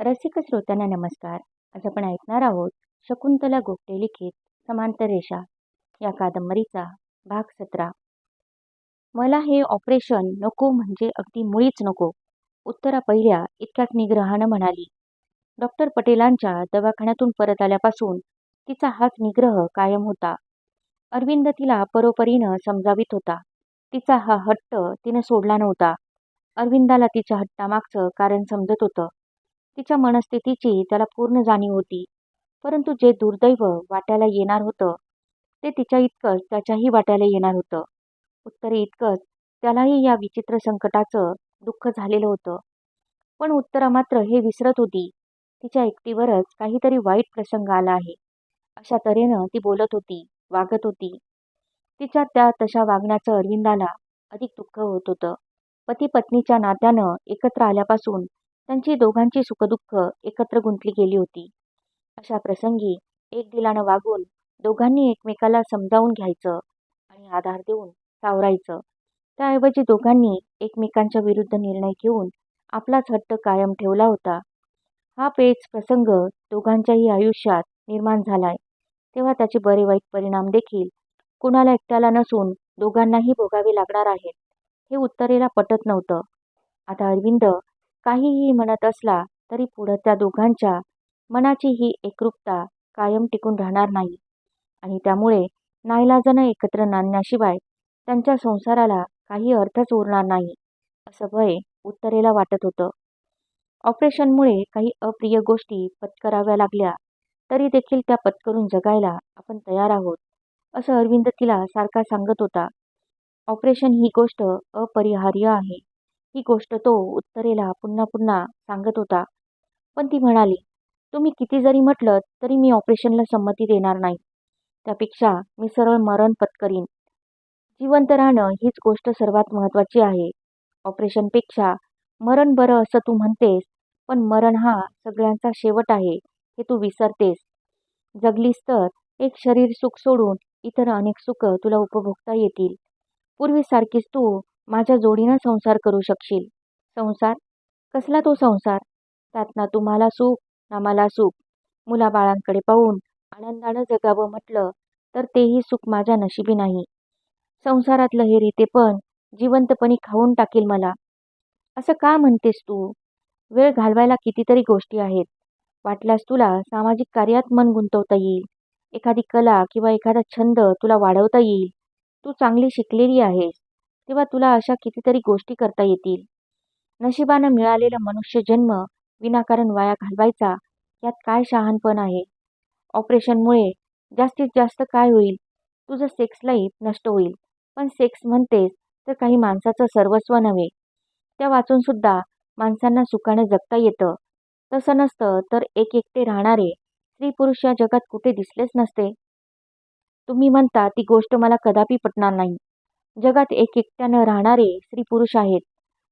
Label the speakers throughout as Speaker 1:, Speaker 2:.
Speaker 1: रसिक श्रोत्यांना नमस्कार. आज आपण ऐकणार आहोत शकुंतला गोपटे लिखित समांतर रेषा या कादंबरीचा भाग सतरा. मला हे ऑपरेशन नको म्हणजे अगदी मुळीच नको उत्तरा पहिल्या इतक्यात निग्रहानं म्हणाली. डॉक्टर पटेलांच्या दवाखान्यातून परत आल्यापासून तिचा हाच निग्रह कायम होता. अरविंद तिला परोपरीनं समजावित होता. तिचा हा हट्ट तिनं सोडला नव्हता. अरविंदाला तिच्या हट्टामागचं कारण समजत होतं. तिच्या मनस्थितीची त्याला पूर्ण जाणीव होती. परंतु जे दुर्दैव वाट्याला येणार होतं ते तिच्या इतकंच त्याच्याही वाट्याला येणार होतं. उत्तरे इतकंच त्यालाही या विचित्र संकटाचं दुःख झालेलं होतं. पण उत्तरा मात्र हे विसरत होती. तिच्या एकटीवरच काहीतरी वाईट प्रसंग आला आहे. अशा तऱ्हेनं ती बोलत होती वागत होती. तिच्या त्या तशा वागण्याचं अरविंदाला अधिक दुःख होत होतं. पती पत्नीच्या नात्यानं एकत्र आल्यापासून त्यांची दोघांची सुखदुःख एकत्र गुंतली गेली होती. अशा प्रसंगी एक दिलानं वागून दोघांनी एकमेकाला समजावून घ्यायचं आणि आधार देऊन सावरायचं. त्याऐवजी दोघांनी एकमेकांच्या विरुद्ध निर्णय घेऊन आपलाच हट्ट कायम ठेवला होता. हा पेच प्रसंग दोघांच्याही आयुष्यात निर्माण झालाय. तेव्हा त्याचे बरे वाईट परिणाम देखील कुणाला एकट्याला नसून दोघांनाही भोगावे लागणार आहेत हे उत्तरेला पटत नव्हतं. आता अरविंद काहीही म्हणत असला तरी पुढं त्या दोघांच्या मनाची ही एकरूपता कायम टिकून राहणार नाही. आणि त्यामुळे नाईलाजानं एकत्र नांदण्याशिवाय त्यांच्या संसाराला काही अर्थच उरणार नाही असं भय उत्तरेला वाटत होतं. ऑपरेशनमुळे काही अप्रिय गोष्टी पत्कराव्या लागल्या तरी देखील त्या पत्करून जगायला आपण तयार आहोत असं अरविंद तिला सारखा सांगत होता. ऑपरेशन ही गोष्ट अपरिहार्य आहे. ही गोष्ट तो उत्तरेला पुन्हा पुन्हा सांगत होता. पण ती म्हणाली तुम्ही किती जरी म्हटलं तरी मी ऑपरेशनला संमती देणार नाही. त्यापेक्षा मी सरळ मरण पत्करीन. जिवंत राहणं हीच गोष्ट सर्वात महत्त्वाची आहे. ऑपरेशनपेक्षा मरण बरं असं तू म्हणतेस पण मरण हा सगळ्यांचा शेवट आहे हे तू विसरतेस. जगलीस तर एक शरीर सुख सोडून इतर अनेक सुख तुला उपभोगता येतील. पूर्वीसारखीच तू माझ्या जोडीनं संसार करू शकशील. संसार? कसला तो संसार? त्यात ना तुम्हाला सुख ना मला सुख. मुलाबाळांकडे पाहून आनंदानं जगावं म्हटलं तर तेही सुख माझ्या नशिबी नाही. संसारातलं हे रीते पण जिवंतपणी खाऊन टाकील मला. असं का म्हणतेस तू? वेळ घालवायला कितीतरी गोष्टी आहेत. वाटल्यास तुला सामाजिक कार्यात मन गुंतवता येईल. एखादी कला किंवा एखादा छंद तुला वाढवता येईल. तू चांगली शिकलेली आहेस. तेव्हा तुला अशा कितीतरी गोष्टी करता येतील. नशिबानं मिळालेला मनुष्य जन्म विनाकारण वाया घालवायचा यात काय शहाणपण आहे? ऑपरेशनमुळे जास्तीत जास्त काय होईल? तुझं सेक्स लाईफ नष्ट होईल. पण सेक्स म्हणतेस तर काही माणसाचं सर्वस्व नव्हे. त्या वाचूनसुद्धा माणसांना सुखाने जगता येतं. तसं नसतं तर एक एकटे राहणारे स्त्री पुरुष या जगात कुठे दिसलेच नसते. तुम्ही म्हणता ती गोष्ट मला कदापि पटणार नाही. जगात एक एकट्यानं राहणारे स्त्री पुरुष आहेत.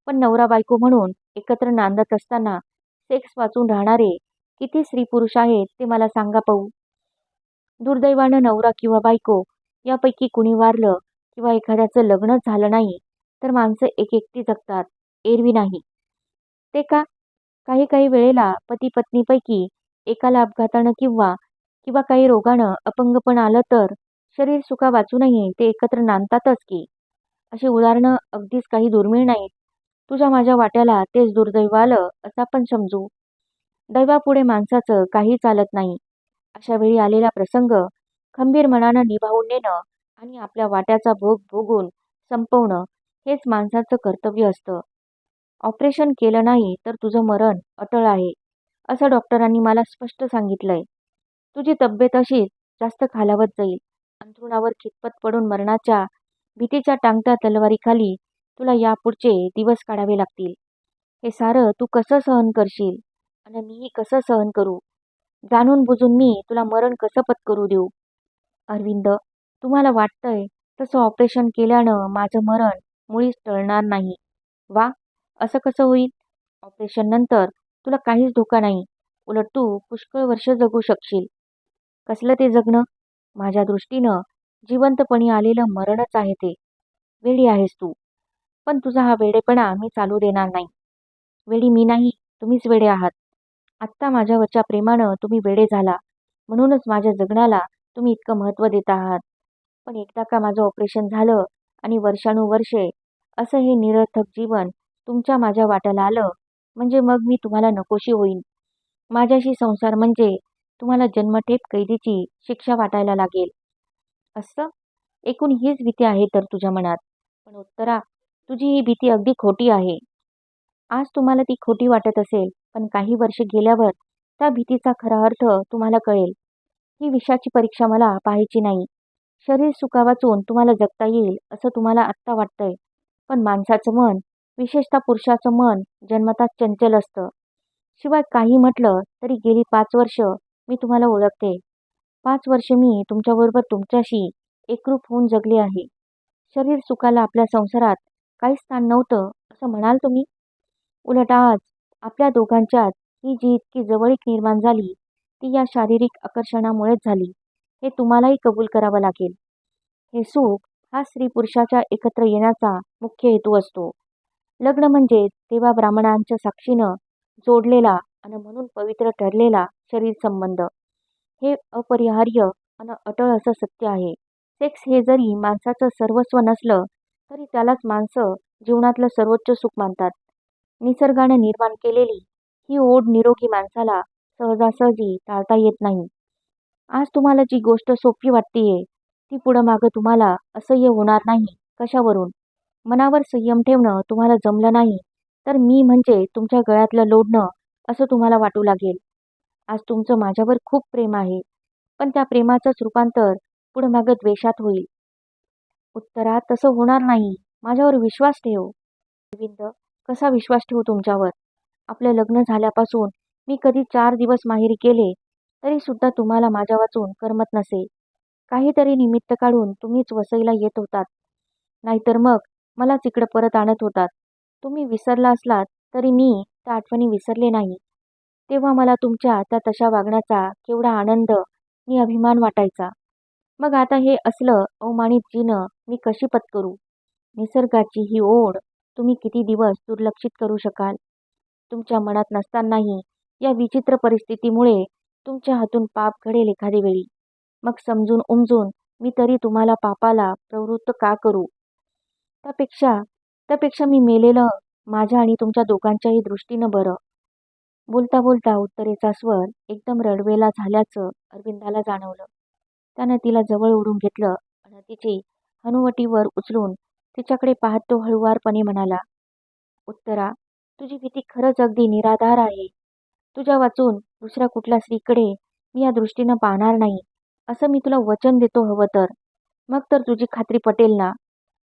Speaker 1: पण नवरा बायको म्हणून एकत्र नांदत असताना सेक्स वाचून राहणारे किती स्त्री पुरुष आहेत ते मला सांगा पाहू. दुर्दैवानं नवरा किंवा बायको यापैकी कुणी वारलं किंवा एखाद्याचं लग्नच झालं नाही तर माणसं एक एकटी जगतात एरवी नाही. ते का? काही काही वेळेला पती पत्नीपैकी एकाला अपघातानं किंवा किंवा काही रोगानं अपंगपण आलं तर शरीर सुखा वाचूनही ते एकत्र नांदतातच की. अशी उदाहरणं अगदीच काही दुर्मिळ नाहीत. तुझ्या माझ्या वाट्याला तेच दुर्दैव आलं असं आपण समजू. दैवापुढे माणसाचं काही चालत नाही. अशा वेळी आलेला प्रसंग खंबीर मनानं निभावून नेणं आणि आपल्या वाट्याचा भोग भोगून संपवणं हेच माणसाचं कर्तव्य असतं. ऑपरेशन केलं नाही तर तुझं मरण अटळ आहे असं डॉक्टरांनी मला स्पष्ट सांगितलंय. तुझी तब्येत अशीच जास्त खालावत जाईल. अंथरुणावर खितपत पडून मरणाच्या भीतीच्या टांगत्या तलवारीखाली तुला यापुढचे दिवस काढावे लागतील. हे सारं तू कसं सहन करशील? आणि मीही कसं सहन करू? जाणून बुजून मी तुला मरण कसं पत्करू देऊ? अरविंद तुम्हाला वाटतंय तसं ऑपरेशन केल्यानं माझं मरण मुळीच टळणार नाही. वा असं कसं होईल? ऑपरेशननंतर तुला काहीच धोका नाही. उलट तू पुष्कळ वर्ष जगू शकशील. कसलं ते जगणं? माझ्या दृष्टीनं जिवंतपणी आलेलं मरणच आहे ते. वेडी आहेस तू. पण तुझा हा वेडेपणा मी चालू देणार नाही. वेडी मी नाही तुम्हीच वेडे आहात. आत्ता माझ्यावरच्या प्रेमानं तुम्ही वेडे झाला. म्हणूनच माझ्या जगण्याला तुम्ही इतकं महत्त्व देत आहात. पण एकदा का माझं ऑपरेशन झालं आणि वर्षानुवर्षे असं हे निरर्थक जीवन तुमच्या माझ्या वाट्याला आलं म्हणजे मग मी तुम्हाला नकोशी होईन. माझ्याशी संसार म्हणजे तुम्हाला जन्मठेप कैदीची शिक्षा वाटायला लागेल. असं? एकूण हीच भीती आहे तर तुझ्या मनात. पण उत्तरा तुझी ही भीती अगदी खोटी आहे. आज तुम्हाला ती खोटी वाटत असेल पण काही वर्षे गेल्यावर त्या भीतीचा खरा अर्थ तुम्हाला कळेल. ही विषाची परीक्षा मला पाहायची नाही. शरीर सुका वाचून तुम्हाला जगता येईल असं तुम्हाला आत्ता वाटतंय. पण माणसाचं मन विशेषतः पुरुषाचं मन जन्मताच चंचल असतं. शिवाय काही म्हटलं तरी गेली पाच वर्ष मी तुम्हाला ओळखते. पाच वर्ष मी तुमच्याबरोबर तुमच्याशी एकरूप होऊन जगले आहे. शरीर सुखाला आपल्या संसारात काही स्थान नव्हतं असं म्हणाल तुम्ही? उलट आज आपल्या दोघांच्यात ही जी इतकी जवळीक निर्माण झाली ती या शारीरिक आकर्षणामुळेच झाली. हे तुम्हालाही कबूल करावं लागेल. हे सुख हा स्त्री पुरुषाच्या एकत्र येण्याचा मुख्य हेतू असतो. लग्न म्हणजे देवा ब्राह्मणांच्या साक्षीनं जोडलेला आणि म्हणून पवित्र ठरलेला शरीर संबंध. हे अपरिहार्य आणि अटळ असं सत्य आहे. सेक्स हे जरी माणसाचं सर्वस्व नसलं तरी त्यालाच माणसं जीवनातलं सर्वोच्च सुख मानतात. निसर्गाने निर्माण केलेली ही ओढ निरोगी माणसाला सहजासहजी टाळता येत नाही. आज तुम्हाला जी गोष्ट सोपी वाटतेय ती पुढं मागं तुम्हाला असह्य होणार नाही कशावरून? मनावर संयम ठेवणं तुम्हाला जमलं नाही तर मी म्हणजे तुमच्या गळ्यातलं लोढणं असं तुम्हाला वाटू लागेल. आज तुमचं माझ्यावर खूप प्रेम आहे. पण त्या प्रेमाचंच रूपांतर पुढं मागं द्वेषात होईल. उत्तरात तसं होणार नाही. माझ्यावर विश्वास ठेव. अरविंद कसा विश्वास ठेवू तुमच्यावर? आपलं लग्न झाल्यापासून मी कधी चार दिवस माहेरी गेले तरी सुद्धा तुम्हाला माझ्या वाचून करमत नसे. काहीतरी निमित्त काढून तुम्हीच वसईला येत होतात. नाहीतर मग मलाच इकडं परत आणत होतात. तुम्ही विसरला असलात तरी मी त्या आठवणी विसरले नाही. तेव्हा मला तुमच्या त्या तशा वागण्याचा केवढा आनंद आणि अभिमान वाटायचा. मग आता हे असलं अवमानित जीनं मी कशी पत्करू? निसर्गाची ही ओढ तुम्ही किती दिवस दुर्लक्षित करू शकाल? तुमच्या मनात नसतानाही या विचित्र परिस्थितीमुळे तुमच्या हातून पाप घडेल एखादे वेळी. मग समजून उमजून मी तरी तुम्हाला पापाला प्रवृत्त का करू? त्यापेक्षा त्यापेक्षा मी मेलेलं माझ्या आणि तुमच्या दोघांच्याही दृष्टीनं बरं. बोलता बोलता उत्तरेचा स्वर एकदम रडवेला झाल्याचं अरविंदाला जाणवलं. त्यानं तिला जवळ ओढून घेतलं आणि तिची हनुवटीवर उचलून तिच्याकडे पाहत तो हळुवारपणे म्हणाला उत्तरा तुझी भीती खरंच अगदी निराधार आहे. तुझ्या वाचून दुसऱ्या कुठल्या स्त्रीकडे मी या दृष्टीनं पाहणार नाही. असं मी तुला वचन देतो हवं तर. मग तर तुझी खात्री पटेल ना?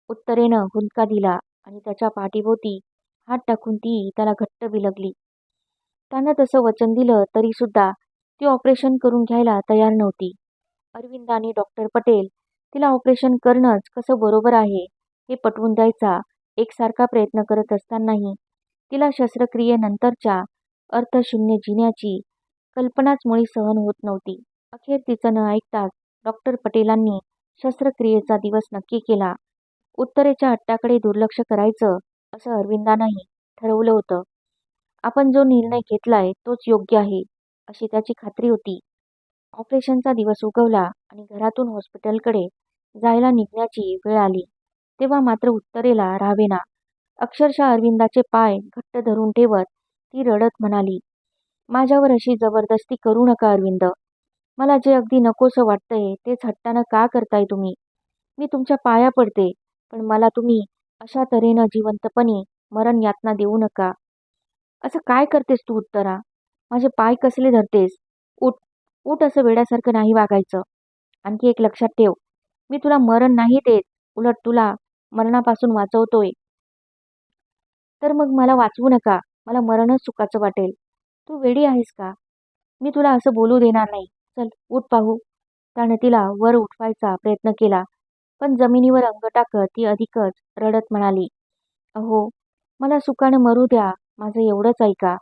Speaker 1: उत्तरेनं हुंदका दिला आणि त्याच्या पाठीभोवती हात टाकून ती त्याला घट्ट बिलगली. त्यांना तसं वचन दिलं तरी सुद्धा ती ऑपरेशन करून घ्यायला तयार नव्हती. अरविंद आणि डॉक्टर पटेल तिला ऑपरेशन करणंच कसं बरोबर आहे हे पटवून द्यायचा एकसारखा प्रयत्न करत असतानाही तिला शस्त्रक्रियेनंतरच्या अर्थशून्य जिन्याची कल्पनाच मुळी सहन होत नव्हती. अखेर तिचं न ऐकताच डॉक्टर पटेलांनी शस्त्रक्रियेचा दिवस नक्की केला. उत्तरेच्या हट्टाकडे दुर्लक्ष करायचं असं अरविंदानंही ठरवलं होतं. आपण जो निर्णय घेतलाय तोच योग्य आहे अशी त्याची खात्री होती. ऑपरेशनचा दिवस उगवला आणि घरातून हॉस्पिटलकडे जायला निघण्याची वेळ आली. तेव्हा मात्र उत्तरेला राहावेना. अक्षरशः अरविंदाचे पाय घट्ट धरून ठेवत ती रडत म्हणाली माझ्यावर अशी जबरदस्ती करू नका अरविंद. मला जे अगदी नकोसं वाटतंय तेच हट्टानं का करताय तुम्ही? मी तुमच्या पाया पडते पण मला तुम्ही अशा तऱ्हेनं जिवंतपणे मरण यातना देऊ नका. असं काय करतेस तू उत्तरा? माझे पाय कसले धरतेस? उठ उठ असं वेड्यासारखं नाही वागायचं. आणखी एक लक्षात ठेव मी तुला मरण नाही देत उलट तुला मरणापासून वाचवतोय. तर मग मला वाचवू नका मला मरणच चुकाचं वाटेल. तू वेडी आहेस का? मी तुला असं बोलू देणार नाही. चल उठ पाहू. त्याने तिला वर उठवायचा प्रयत्न केला पण जमिनीवर अंग टाकत ती अधिकच रडत म्हणाली अहो मला सुखानं मरू द्या. माझं एवढंच ऐका.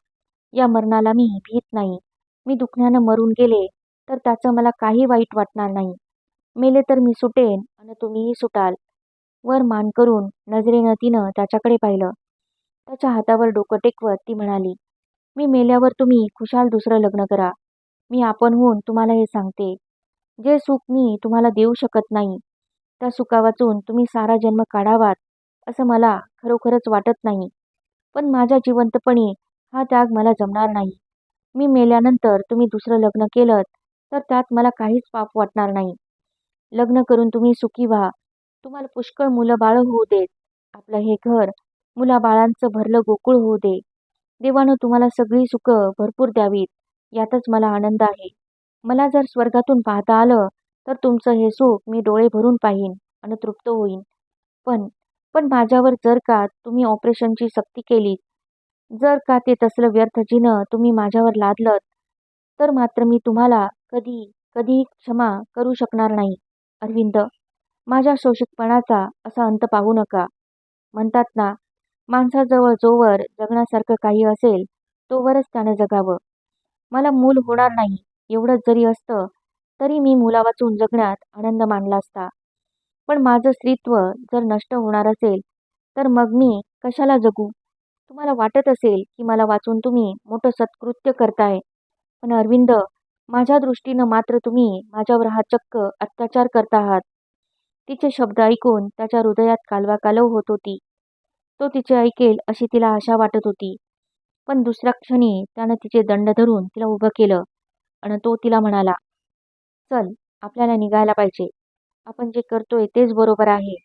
Speaker 1: या मरणाला मी भीत नाही. मी दुखण्यानं मरून गेले तर त्याचं मला काही वाईट वाटणार नाही. मेले तर मी सुटेन आणि तुम्हीही सुटाल. वर मान करून नजरेनं तिनं त्याच्याकडे पाहिलं. त्याच्या हातावर डोकं टेकवत ती म्हणाली मी मेल्यावर तुम्ही खुशाल दुसरं लग्न करा. मी आपण होऊन तुम्हाला हे सांगते. जे सुख मी तुम्हाला देऊ शकत नाही त्या सुखा वाचून तुम्ही सारा जन्म काढावात असं मला खरोखरच वाटत नाही. पण माझ्या जिवंतपणी हा त्याग मला जमणार नाही. मी मेल्यानंतर तुम्ही दुसरं लग्न केलं तर त्यात मला काहीच पाप वाटणार नाही. लग्न करून तुम्ही सुखी व्हा. तुम्हाला पुष्कळ मुलं बाळं होऊ देत. आपलं हे घर मुलाबाळांचं भरलं गोकुळ होऊ दे. देवानं तुम्हाला सगळी सुखं भरपूर द्यावीत. यातच मला आनंद आहे. मला जर स्वर्गातून पाहता आलं तर तुमचं हे सुख मी डोळे भरून पाहीन आणि तृप्त होईन. पण पण माझ्यावर जर का तुम्ही ऑपरेशनची सक्ती केली जर का ते तसलं व्यर्थ जिनं तुम्ही माझ्यावर लादलं तर मात्र मी तुम्हाला कधी कधीही क्षमा करू शकणार नाही. अरविंद माझ्या शोषितपणाचा असा अंत पाहू नका. म्हणतात ना माणसाजवळ जोवर जगण्यासारखं काही असेल तोवरच त्यानं जगावं. मला मूल होणार नाही एवढंच जरी असतं तरी मी मुला वाचून जगण्यात आनंद मानला असता. पण माझं स्त्रीत्व जर नष्ट होणार असेल तर मग मी कशाला जगू? तुम्हाला वाटत असेल की मला वाचून तुम्ही मोठं सत्कृत्य करताय. पण अरविंद माझ्या दृष्टीनं मात्र तुम्ही माझ्यावर हा चक्क अत्याचार करता आहात. तिचे शब्द ऐकून त्याच्या हृदयात कालवा कालव होत होती. तो तिचे ऐकेल अशी तिला आशा वाटत होती. पण दुसऱ्या क्षणी त्यानं तिचे दंड धरून तिला उभं केलं आणि तो तिला म्हणाला चल आपल्याला निघायला पाहिजे. आपण जे करतोय तेच बरोबर आहे.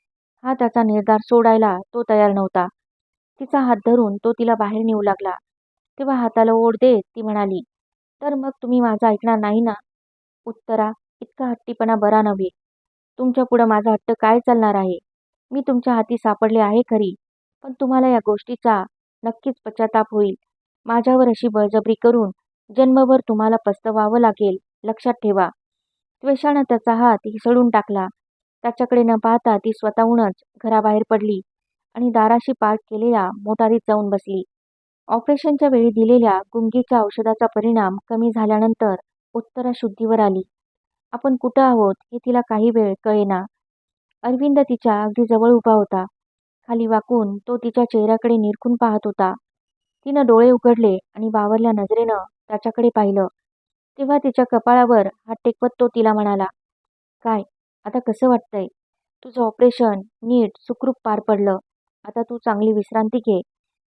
Speaker 1: हा त्याचा निर्धार सोडायला तो तयार नव्हता. तिचा हात धरून तो तिला बाहेर नेऊ लागला. तेव्हा हाताला ओढ देत ती म्हणाली. तर मग तुम्ही माझं ऐकणार नाही ना? उत्तरा इतका हट्टीपणा बरा नव्हे. तुमच्या पुढं माझा हट्ट काय चालणार आहे? मी तुमच्या हाती सापडले आहे खरी. पण तुम्हाला या गोष्टीचा नक्कीच पश्चाताप होईल. माझ्यावर अशी बळजबरी करून जन्मभर तुम्हाला पस्तवावं लागेल. लक्षात ठेवा. त्वेषानं त्याचा हात हिसडून टाकला. त्याच्याकडे न पाहता ती स्वतःहूनच घराबाहेर पडली आणि दाराशी पार्क केलेल्या मोटारीत जाऊन बसली. ऑपरेशनच्या वेळी दिलेल्या गुंगीच्या औषधाचा परिणाम कमी झाल्यानंतर उत्तरा शुद्धीवर आली. आपण कुठं आहोत हे तिला काही वेळ कळेना. अरविंद तिच्या अगदी जवळ उभा होता. खाली वाकून तो तिच्या चेहऱ्याकडे निरखून पाहत होता. तिनं डोळे उघडले आणि बावरल्या नजरेनं त्याच्याकडे पाहिलं. तेव्हा तिच्या कपाळावर हात टेकवत तो तिला म्हणाला काय आता कसं वाटतंय? तुझं ऑपरेशन नीट सुखरूप पार पडलं. आता तू चांगली विश्रांती घे.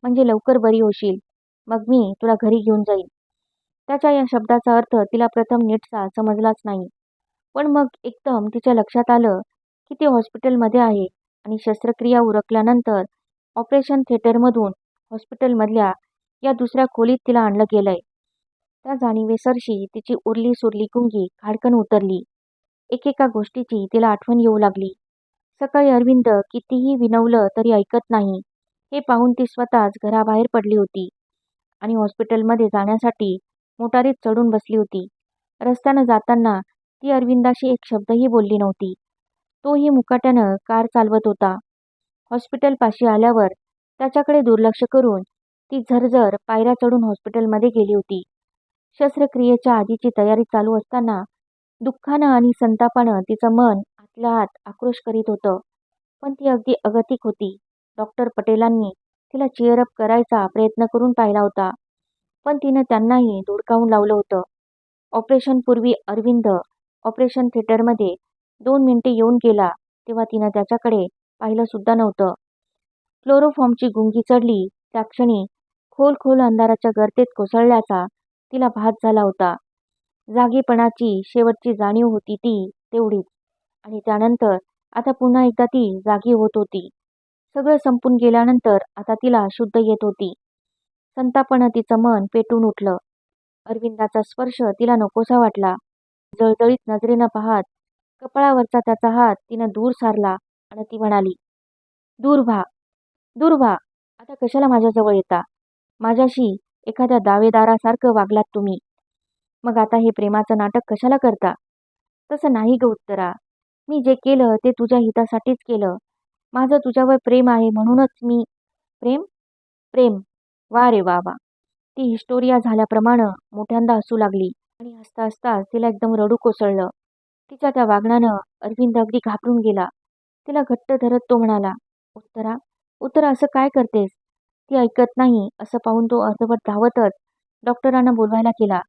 Speaker 1: म्हणजे लवकर बरी होशील. मग मी तुला घरी घेऊन जाईन. त्याच्या या शब्दाचा अर्थ तिला प्रथम नीटचा समजलाच नाही. पण मग एकदम तिच्या लक्षात आलं की ते हॉस्पिटलमध्ये आहे आणि शस्त्रक्रिया उरकल्यानंतर ऑपरेशन थिएटरमधून हॉस्पिटलमधल्या या दुसऱ्या खोलीत तिला आणलं गेलंय. त्या जाणीवेसरशी तिची उरली सुरली गुंगी खाडकन उतरली. एकेका गोष्टीची तिला आठवण येऊ लागली. सकाळी अरविंद कितीही विनवलं तरी ऐकत नाही. हे पाहून ती स्वतःच घराबाहेर पडली होती आणि हॉस्पिटलमध्ये जाण्यासाठी मोटारीत चढून बसली होती. रस्त्यानं जाताना ती अरविंदाशी एक शब्दही बोलली नव्हती. तोही मुकाट्यानं कार चालवत होता. हॉस्पिटलपाशी आल्यावर त्याच्याकडे दुर्लक्ष करून ती झरझर पायऱ्या चढून हॉस्पिटलमध्ये गेली होती. शस्त्रक्रियेच्या आधीची तयारी चालू असताना दुःखानं आणि संतापानं तिचं मन आतल्या आत आक्रोश करीत होतं. पण ती अगदी अगतिक होती. डॉक्टर पटेलांनी तिला चिअरअप करायचा प्रयत्न करून पाहिला होता. पण तिनं त्यांनाही धुडकावून लावलं होतं. ऑपरेशनपूर्वी अरविंद ऑपरेशन थिएटरमध्ये दोन मिनिटे येऊन गेला तेव्हा तिनं त्याच्याकडे पाहिलंसुद्धा नव्हतं. क्लोरोफॉर्मची गुंगी चढली. त्या क्षणी खोल खोल अंधाराच्या गर्तेत कोसळल्याचा तिला भात झाला होता. जागेपणाची शेवटची जाणीव होती ती तेवढीच. आणि त्यानंतर आता पुन्हा एकदा ती जागी होत होती. सगळं संपून गेल्यानंतर आता तिला शुद्ध येत होती. संतापानं तिचं मन पेटून उठलं. अरविंदाचा स्पर्श तिला नकोसा वाटला. जळजळीत नजरेनं पाहत कपाळावरचा त्याचा हात तिनं दूर सारला आणि ती म्हणाली दूर व्हा. दूर व्हा. आता कशाला माझ्याजवळ येता? माझ्याशी एखाद्या दावेदारासारखं वागलात तुम्ही. मग आता हे प्रेमाचं नाटक कशाला करता? तसं नाही ग उत्तरा. मी जे केलं ते तुझ्या हितासाठीच केलं. माझं तुझ्यावर प्रेम आहे म्हणूनच मी प्रेम? प्रेम. वा रे वा वा. ती हिस्टोरिया झाल्याप्रमाणे मोठ्यांदा हसू लागली. आणि हसता हसता तिला एकदम रडू कोसळलं. तिच्या त्या वागण्यानं अरविंद अगदी घाबरून गेला. तिला घट्ट धरत तो म्हणाला उत्तरा उत्तरा असं काय करतेस? ती ऐकत नाही असं पाहून तो अर्धवट धावतच डॉक्टरांना बोलवायला केला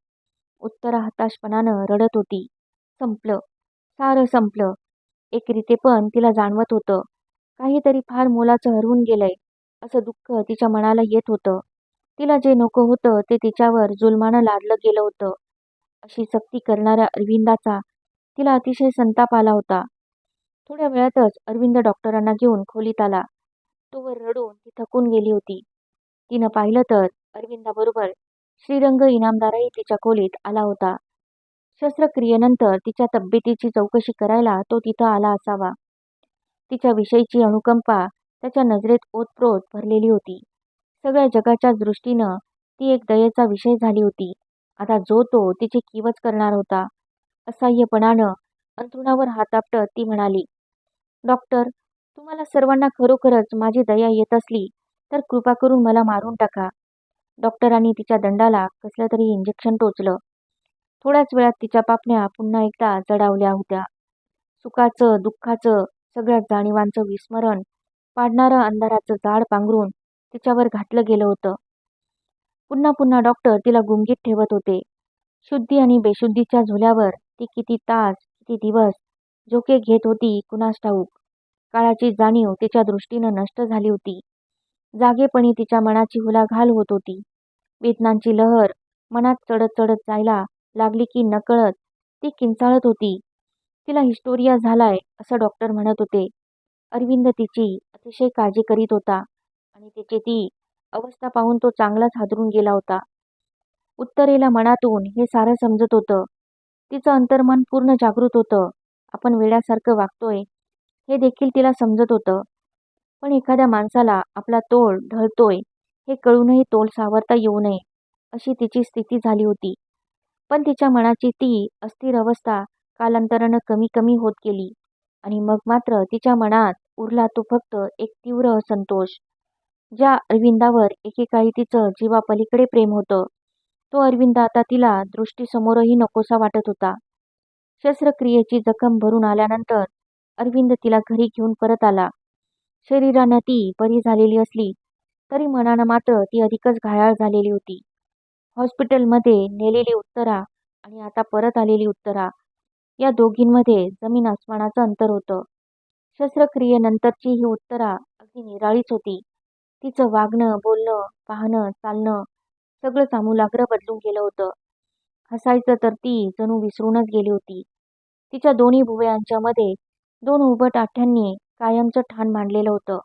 Speaker 1: उत्तरा हताशपणानं रडत होती. संपलं. सारं संपलं. एक रीते पण तिला जाणवत होतं. काहीतरी फार मोलाचं हरवून गेलंय असं दुःख तिच्या मनाला येत होतं. तिला जे नको होतं ते तिच्यावर जुलमानं लादलं गेलं होतं. अशी सक्ती करणाऱ्या अरविंदाचा तिला अतिशय संताप आला होता. थोड्या वेळातच अरविंद डॉक्टरांना घेऊन खोलीत आला. तोवर रडून ती थकून गेली होती. तिनं पाहिलं तर अरविंदाबरोबर श्रीरंग इनामदारही तिच्या खोलीत आला होता. शस्त्रक्रियेनंतर तिच्या तब्येतीची चौकशी करायला तो तिथं आला असावा. तिच्याविषयीची अनुकंपा त्याच्या नजरेत ओतप्रोत भरलेली होती. सगळ्या जगाच्या दृष्टीनं ती एक दयेचा विषय झाली होती. आता जो तो तिची किवच करणार होता. असह्यपणानं अंथरुणावर हात आपटत ती म्हणाली डॉक्टर तुम्हाला सर्वांना खरोखरच माझी दया येत असली तर कृपा करून मला मारून टाका. डॉक्टरांनी तिच्या दंडाला कसलं तरी इंजेक्शन टोचलं. थोड्याच वेळात तिच्या पापण्या पुन्हा एकदा जडावल्या होत्या. सुखाचं दुःखाचं सगळ्या जाणीवांचं विस्मरण पाडणारं अंधाराचं जाड पांघरून तिच्यावर घातलं गेलं होतं. पुन्हा पुन्हा डॉक्टर तिला गुंगीत ठेवत होते. शुद्धी आणि बेशुद्धीच्या झुल्यावर ती किती तास किती दिवस झोके घेत होती कुणास ठाऊक? काळाची जाणीव तिच्या दृष्टीनं नष्ट झाली होती. जागेपणी तिच्या मनाची हुलाघाल होत होती. वेदनांची लहर मनात चढत चढत जायला लागली की नकळत ती किंचाळत होती. तिला हिस्टोरिया झालाय असं डॉक्टर म्हणत होते. अरविंद तिची अतिशय काळजी करीत होता आणि तिची ती अवस्था पाहून तो चांगलाच हादरून गेला होता. उत्तरेला मनातून हे सारं समजत होतं. तिचं अंतर्मन पूर्ण जागृत होतं. आपण वेड्यासारखं वागतोय. हे देखील तिला समजत होतं. पण एखाद्या माणसाला आपला तोल ढळतोय हे कळूनही तोल सावरता येऊ नये अशी तिची स्थिती झाली होती. पण तिच्या मनाची ती अस्थिर अवस्था कालांतरानं कमी कमी होत गेली आणि मग मात्र तिच्या मनात उरला तो फक्त एक तीव्र असंतोष ज्या अरविंदावर एकेकाळी तिचं जीवापलीकडे प्रेम होतं. तो अरविंद आता तिला दृष्टीसमोरही नकोसा वाटत होता. शस्त्रक्रियेची जखम भरून आल्यानंतर अरविंद तिला घरी घेऊन परत आला. शरीरानं ती बरी झालेली असली तरी मनानं मात्र ती अधिकच घायाळ झालेली होती. हॉस्पिटलमध्ये नेलेली उत्तरा आणि आता परत आलेली उत्तरा या दोघींमध्ये जमीन आसमानाचं अंतर होतं. शस्त्रक्रियेनंतरची ही उत्तरा अगदी निराळीच होती. तिचं वागणं बोलणं पाहणं चालणं सगळं सामूलाग्र बदलून गेलं होतं. हसायचं तर ती जणू विसरूनच गेली होती. तिच्या दोन्ही भुवयांच्यामध्ये दोन उभट आठ्यांनी कायमचं ठाण मांडलेलं होतं.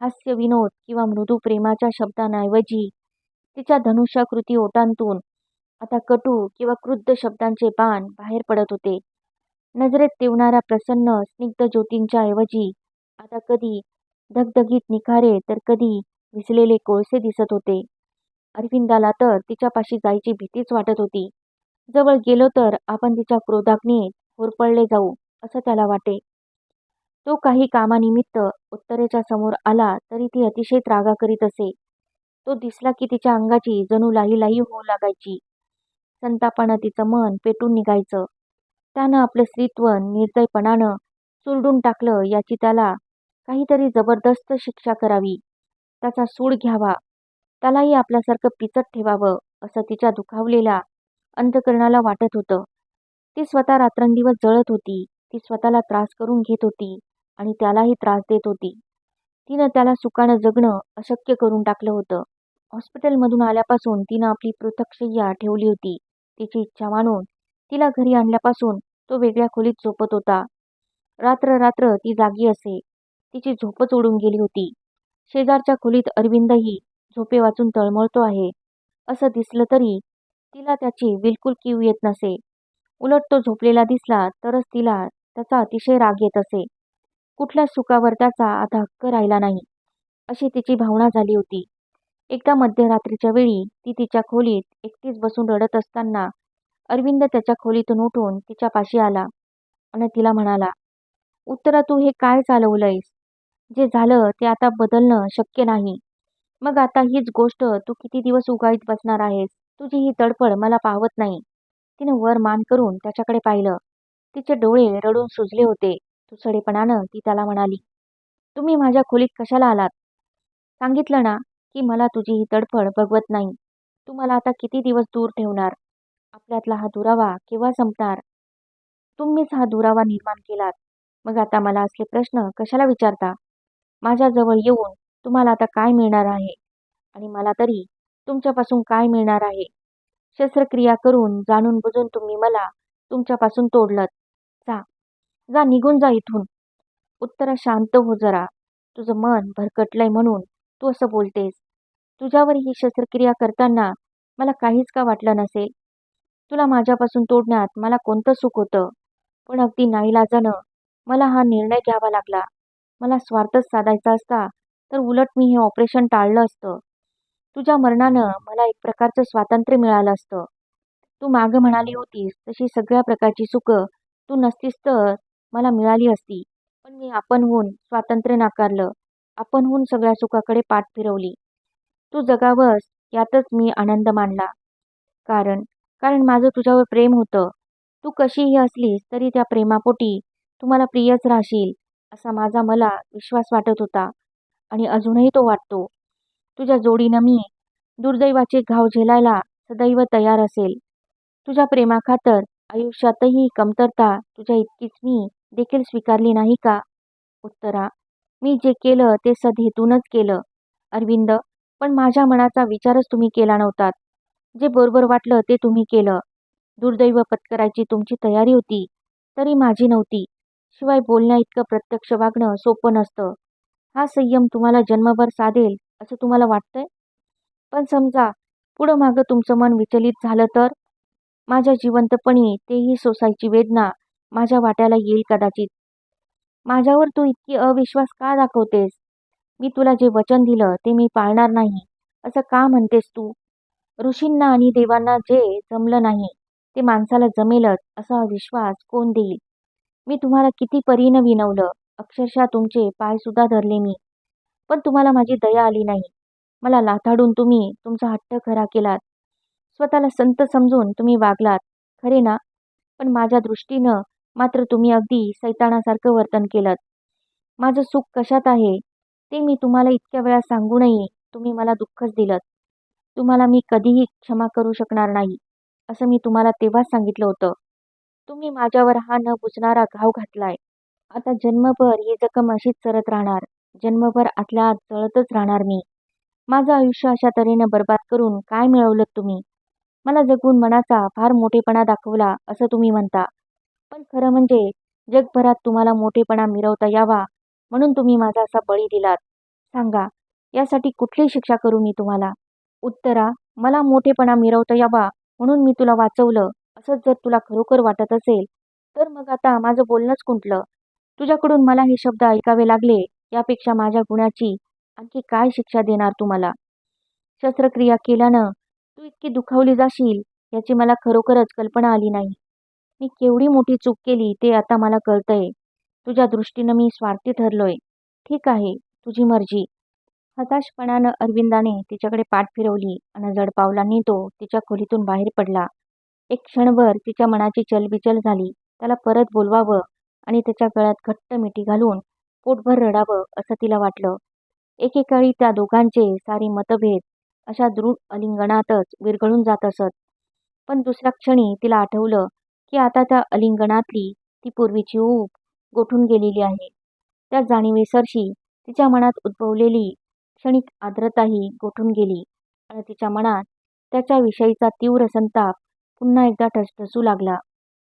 Speaker 1: हास्य विनोद किंवा मृदू प्रेमाच्या शब्दांऐवजी तिच्या धनुष्याकृती ओटांतून आता कटू किंवा क्रुद्ध शब्दांचे बाण बाहेर पडत होते. नजरेत तेवणाऱ्या प्रसन्न स्निग्ध ज्योतींच्या ऐवजी आता कधी धगधगीत निखारे तर कधी विसलेले कोळसे दिसत होते. अरविंदाला तर तिच्यापाशी जायची भीतीच वाटत होती. जवळ गेलो तर आपण तिच्या क्रोधाग्नीत होरपळले जाऊ असं त्याला वाटे. तो काही कामानिमित्त उत्तरेच्या समोर आला तरी ती अतिशय त्रागा करीत असे. तो दिसला की तिच्या अंगाची जणू लाही लाही होऊ लागायची. संतापानं तिचं मन पेटून निघायचं. त्यानं आपलं स्त्रीत्व निर्दयपणानं चुरडून टाकलं याची त्याला काहीतरी जबरदस्त शिक्षा करावी. त्याचा सूड घ्यावा. त्यालाही आपल्यासारखं पिचट ठेवावं असं तिच्या दुखावलेल्या अंतकरणाला वाटत होतं. ती स्वतः रात्रंदिवस जळत होती. ती स्वतःला त्रास करून घेत होती. आणि त्यालाही त्रास देत होती. तिनं त्याला सुखानं जगणं अशक्य करून टाकलं होतं. हॉस्पिटलमधून आल्यापासून तिनं आपली पृथकशय्या ठेवली होती. तिची इच्छा मानून तिला घरी आणल्यापासून तो वेगळ्या खोलीत झोपत होता. रात्र रात्र ती जागी असे. तिची झोपच उडून गेली होती. शेजारच्या खोलीत अरविंदही झोपे वाचून तळमळतो आहे. असं दिसलं तरी तिला त्याची बिलकुल कीव येत नसे. उलट तो झोपलेला दिसला तरच तिला त्याचा अतिशय राग येत असे. कुठल्या सुखावर त्याचा आता हक्क राहिला नाही अशी तिची भावना झाली होती. एकदा मध्यरात्रीच्या वेळी ती तिच्या खोलीत एकटीच बसून रडत असताना अरविंद त्याच्या खोलीतून उठून तिच्या पाशी आला आणि तिला म्हणाला उत्तरा तू हे काय चालवलंयस? जे झालं ते आता बदलणं शक्य नाही. मग आता हीच गोष्ट तू किती दिवस उगाळीत बसणार आहेस? तुझी ही तडफड मला पाहवत नाही. तिनं वर मान करून त्याच्याकडे पाहिलं. तिचे डोळे रडून सुजले होते. तुसडेपणानं ती त्याला म्हणाली तुम्ही माझ्या खोलीत कशाला आलात? सांगितलं ना की मला तुझी ही तडफड बघवत नाही. तू मला आता किती दिवस दूर ठेवणार? आपल्यातला हा दुरावा केव्हा संपणार? तुम्हीच हा दुरावा निर्माण केलात. मग आता मला असले प्रश्न कशाला विचारता? माझ्याजवळ येऊन तुम्हाला आता काय मिळणार आहे? आणि मला तरी तुमच्यापासून काय मिळणार आहे? शस्त्रक्रिया करून जाणून बुजून तुम्ही मला तुमच्यापासून तोडलत. जा निघून जा इथून. उत्तरा शांत हो जरा. तुझं मन भरकटलंय म्हणून तू असं बोलतेस. तुझ्यावर ही शस्त्रक्रिया करताना मला काहीच का वाटलं नसेल? तुला माझ्यापासून तोडण्यात मला कोणतं सुख होतं? पण अगदी नाईलाजानं मला हा निर्णय घ्यावा लागला. मला स्वार्थच साधायचा असता तर उलट मी हे ऑपरेशन टाळलं असतं. तुझ्या मरणानं मला एक प्रकारचं स्वातंत्र्य मिळालं असतं. तू मागं म्हणाली होतीस तशी सगळ्या प्रकारची सुखं तू नसतीस तर मला मिळाली असती. पण मी आपणहून स्वातंत्र्य नाकारलं. आपणहून सगळ्या सुखाकडे पाठ फिरवली. तू जगावंस यातच मी आनंद मानला. कारण कारण माझं तुझ्यावर प्रेम होतं. तू कशीही असलीस तरी त्या प्रेमापोटी तू मला प्रियच राहशील असा माझा मला विश्वास वाटत होता. आणि अजूनही तो वाटतो. तुझ्या जोडीनं मी दुर्दैवाचे घाव झेलायला सदैव तयार असेल. तुझ्या प्रेमाखातर आयुष्यातही कमतरता तुझ्या इतकीच मी देखील स्वीकारली नाही का? उत्तरा मी जे केलं ते सदहेतूनच केलं. अरविंद पण माझ्या मनाचा विचारच तुम्ही केला नव्हतात जे बरोबर वाटलं ते तुम्ही केलं. दुर्दैव पत्करायची तुमची तयारी होती तरी माझी नव्हती. शिवाय बोलण्या इतकं प्रत्यक्ष वागणं सोपं नसतं. हा संयम तुम्हाला जन्मभर साधेल असं तुम्हाला वाटतंय? पण समजा पुढं मागं तुमचं मन विचलित झालं तर? माझ्या जिवंतपणी तेही सोसायची वेदना माझ्या वाट्याला येईल कदाचित. माझ्यावर तू इतकी अविश्वास का दाखवतेस? मी तुला जे वचन दिलं ते मी पाळणार नाही असं का म्हणतेस तू? ऋषींना आणि देवांना जे जमलं नाही ते माणसाला जमेलच असा विश्वास कोण देईल? मी तुम्हाला किती परीनं विनवलं अक्षरशः तुमचे पायसुद्धा धरले मी. पण तुम्हाला माझी दया आली नाही. मला लाथाडून तुम्ही तुमचा हट्ट खरा केलात. स्वतःला संत समजून तुम्ही वागलात खरे ना? पण माझ्या दृष्टीनं मात्र तुम्ही अगदी सैतानासारखं वर्तन केलं माझं सुख कशात आहे ते मी तुम्हाला इतक्या वेळा सांगूनही तुम्ही मला दुःखच दिलं तुम्हाला मी कधीही क्षमा करू शकणार नाही असं मी तुम्हाला तेव्हाच सांगितलं होतं. तुम्ही माझ्यावर हा न बुजणारा घाव घातलाय. आता जन्मभर ही जखम अशीच चरत राहणार जन्मभर आतल्या आत जळतच राहणार मी. माझं आयुष्य अशा तऱ्हेनं बर्बाद करून काय मिळवलं तुम्ही? मला जगून मनाचा फार मोठेपणा दाखवला असं तुम्ही म्हणता. पण खरं म्हणजे जगभरात तुम्हाला मोठेपणा मिरवता यावा म्हणून तुम्ही माझा असा बळी दिलात. सांगा यासाठी कुठली शिक्षा करू मी तुम्हाला? उत्तरा मला मोठेपणा मिरवता यावा म्हणून मी तुला वाचवलं. असंच जर तुला खरोखर वाटत असेल तर मग आता माझं बोलणंच कुंटलं तुझ्याकडून मला हे शब्द ऐकावे लागले यापेक्षा माझ्या गुणाची आणखी काय शिक्षा देणार तू मला शस्त्रक्रिया केल्यानं तू इतकी दुखावली जाशील याची मला खरोखरच कल्पना आली नाही. मी केवढी मोठी चूक केली ते आता मला कळतंय. तुझ्या दृष्टीनं मी स्वार्थी ठरलोय. ठीक आहे तुझी मर्जी. हताशपणानं अरविंदाने तिच्याकडे पाठ फिरवली आणि जडपावलांनी तो तिच्या खोलीतून बाहेर पडला. एक क्षणभर तिच्या मनाची चलबिचल झाली. त्याला परत बोलवावं आणि त्याच्या गळ्यात घट्ट मिठी घालून पोटभर रडावं असं तिला वाटलं. एकेकाळी त्या दोघांचे सारे मतभेद अशा दृढ अलिंगणातच विरघळून जात असत. पण दुसऱ्या क्षणी तिला आठवलं की आता त्या अलिंगणातली ती पूर्वीची ऊब गोठून गेलेली आहे. त्या जाणीवेसरशी तिच्या मनात उद्भवलेली क्षणिक आर्द्रताही गोठून गेली आणि तिच्या मनात त्याच्याविषयीचा तीव्र संताप पुन्हा एकदा ठसठसू लागला.